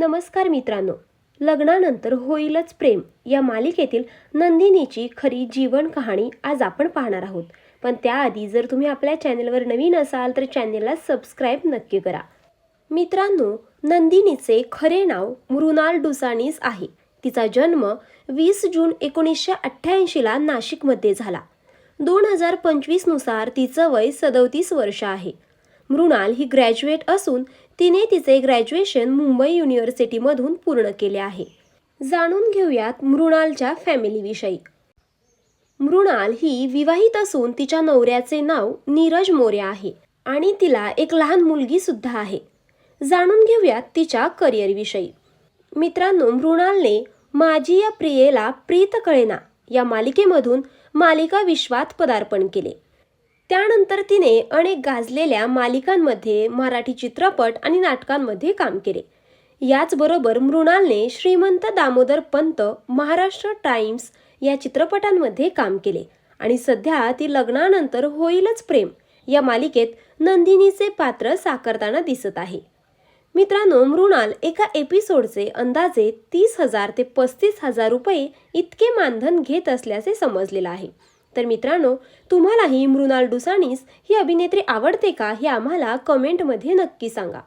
नमस्कार मित्रांनो. लग्नानंतर होईलच प्रेम. या मालिकेतील नंदिनीची खरी जीवन कहाणी आज आपण पाहणार आहोत. पण त्याआधी जर तुम्ही आपल्या चॅनेलवर नवीन असाल तर चॅनेलला सबस्क्राईब नक्की करा. मित्रांनो नंदिनीचे खरे नाव मृणाल डुसानीस आहे. तिचा जन्म वीस जून एकोणीसशे अठ्ठ्याऐंशीला नाशिकमध्ये झाला. दोन हजार पंचवीसनुसार तिचं वय सदोतीस वर्ष आहे. मृणाल ही ग्रॅज्युएट असून तिने तिचे ग्रॅज्युएशन मुंबई युनिव्हर्सिटीमधून पूर्ण केले आहे. जाणून घेऊयात मृणालच्या फॅमिलीविषयी मृणाल ही विवाहित असून तिच्या नवऱ्याचे नाव नीरज मोरे आहे आणि तिला एक लहान मुलगी सुद्धा आहे. जाणून घेऊयात तिच्या करिअरविषयी मित्रांनो मृणालने माझी या प्रियेला प्रीत कळेना या मालिकेमधून मालिका विश्वात पदार्पण केले. त्यानंतर तिने अनेक गाजलेल्या मालिकांमध्ये मराठी चित्रपट आणि नाटकांमध्ये काम केले. याचबरोबर मृणालने श्रीमंत दामोदर पंत महाराष्ट्र टाइम्स या चित्रपटांमध्ये काम केले आणि सध्या ती लग्नानंतर होईलच प्रेम या मालिकेत नंदिनीचे पात्र साकारताना दिसत आहे. मित्रांनो मृणाल एका एपिसोडचे अंदाजे तीस हजार ते पस्तीस हजार रुपये इतके मानधन घेत असल्याचे समजलेलं आहे. तर मित्रांनो तुम्हालाही मृणाल डुसानीस ही अभिनेत्री आवडते का हे आम्हाला कमेंटमध्ये नक्की सांगा.